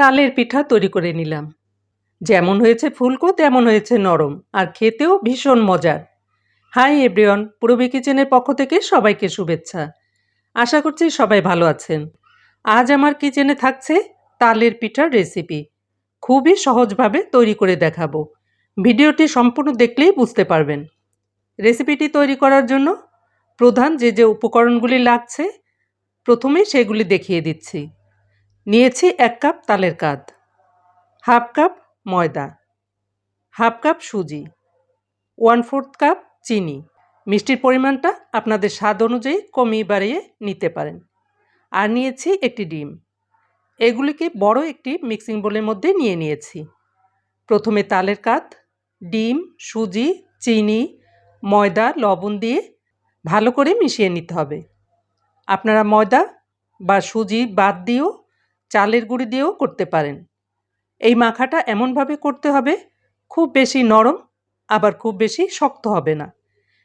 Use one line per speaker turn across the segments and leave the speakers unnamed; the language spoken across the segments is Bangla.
তালের পিঠা তৈরি করে নিলাম। যেমন হয়েছে ফুলকো, তেমন হয়েছে নরম, আর খেতেও ভীষণ মজার। হাই এভরিওয়ান, পূরবী কিচেনের পক্ষ থেকে সবাইকে শুভেচ্ছা। আশা করছি সবাই ভালো আছেন। আজ আমার কিচেনে থাকছে তালের পিঠার রেসিপি। খুবই সহজভাবে তৈরি করে দেখাবো। ভিডিওটি সম্পূর্ণ দেখলেই বুঝতে পারবেন। রেসিপিটি তৈরি করার জন্য প্রধান যে যে উপকরণগুলি লাগছে, প্রথমে সেগুলি দেখিয়ে দিচ্ছি। নিয়েছি এক কাপ তালের কাদ। হাফ কাপ ময়দা। হাফ কাপ সুজি। ওয়ান ফোর্থ কাপ চিনি। মিষ্টির পরিমাণটা আপনাদের স্বাদ অনুযায়ী কমিয়ে বাড়িয়ে নিতে পারেন। আর নিয়েছি একটি ডিম। এগুলিকে বড় একটি মিক্সিং বোলের মধ্যে নিয়ে নিয়েছি। প্রথমে তালের কাত ডিম, সুজি, চিনি, ময়দা, লবণ দিয়ে ভালো করে মিশিয়ে নিতে হবে। আপনারা ময়দা বা সুজি বাদ দিয়েও চালের গুঁড়ি দিয়েও করতে পারেন। এই মাখাটা এমনভাবে করতে হবে, খুব বেশি নরম, আবার খুব বেশি শক্ত হবে না।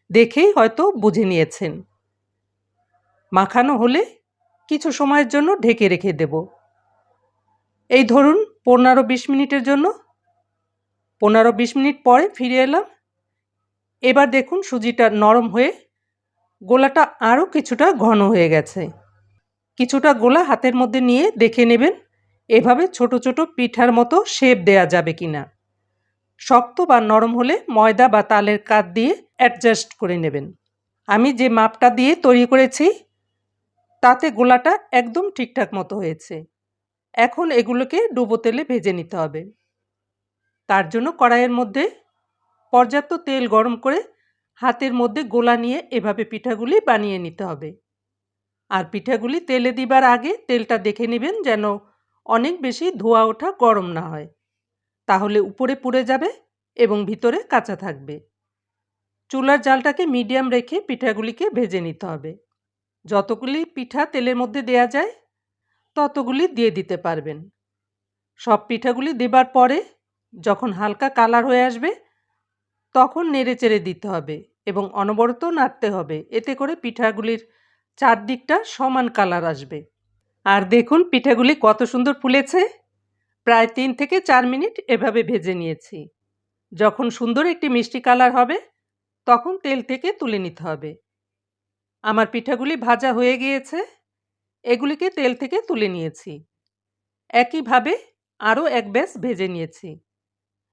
দেখেই হয়তো বুঝে নিয়েছেন। মাখানো হলে কিছু সময়ের জন্য ঢেকে রেখে দেব। এই ধরুন পনেরো বিশ মিনিটের জন্য। পনেরো বিশ মিনিট পরে ফিরে এলাম। এবার দেখুন সুজিটা নরম হয়ে, গোলাটা আরও কিছুটা ঘন হয়ে গেছে। কিছুটা গোলা হাতের মধ্যে নিয়ে দেখে নেবেন, এভাবে ছোট ছোট পিঠার মতো শেপ দেয়া যাবে কি না শক্ত বা নরম হলে ময়দা বা তালের কাত দিয়ে অ্যাডজাস্ট করে নেবেন। আমি যে মাপটা দিয়ে তৈরি করেছি, তাতে গোলাটা একদম ঠিকঠাক মতো হয়েছে। এখন এগুলোকে ডুবো তেলে ভেজে নিতে হবে। তার জন্য কড়াইয়ের মধ্যে পর্যাপ্ত তেল গরম করে হাতের মধ্যে গোলা নিয়ে এভাবে পিঠাগুলি বানিয়ে নিতে হবে। আর পিঠাগুলি তেলে দিবার আগে তেলটা দেখে নেবেন যেন অনেক বেশি ধোয়া ওঠা গরম না হয়। তাহলে উপরে পুড়ে যাবে এবং ভিতরে কাঁচা থাকবে। চুলার জালটাকে মিডিয়াম রেখে পিঠাগুলিকে ভেজে নিতে হবে। যতগুলি পিঠা তেলের মধ্যে দেয়া যায়, ততগুলি দিয়ে দিতে পারবেন। সব পিঠাগুলি দেবার পরে যখন হালকা কালার হয়ে আসবে, তখন নেড়ে চেড়ে দিতে হবে এবং অনবরত নাড়তে হবে। এতে করে পিঠাগুলির চারদিকটা সমান কালার আসবে। আর দেখুন, পিঠাগুলি কত সুন্দর ফুলেছে। প্রায় তিন থেকে চার মিনিট এভাবে ভেজে নিয়েছি। যখন সুন্দর একটি মিষ্টি কালার হবে, তখন তেল থেকে তুলে নিতে হবে। আমার পিঠাগুলি ভাজা হয়ে গিয়েছে। এগুলিকে তেল থেকে তুলে নিয়েছি। একইভাবে আরও এক ব্যাস ভেজে নিয়েছি।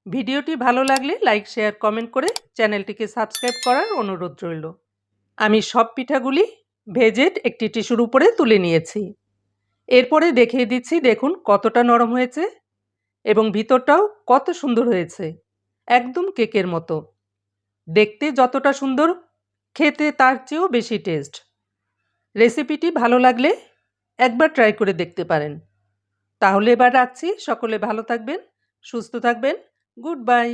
ভিডিওটি ভালো লাগলে লাইক, শেয়ার, কমেন্ট করে চ্যানেলটিকে সাবস্ক্রাইব করার অনুরোধ রইল। আমি সব পিঠাগুলি ভেজে একটি টিস্যুর উপরে তুলে নিয়েছি। এরপরে দেখিয়ে দিচ্ছি, দেখুন কতটা নরম হয়েছে এবং ভিতরটাও কত সুন্দর হয়েছে, একদম কেকের মতো। দেখতে যতটা সুন্দর, খেতে তার চেয়েও বেশি টেস্ট। রেসিপিটি ভালো লাগলে একবার ট্রাই করে দেখতে পারেন। তাহলে এবার রাখছি, সকলে ভালো থাকবেন, সুস্থ থাকবেন, গুড বাই।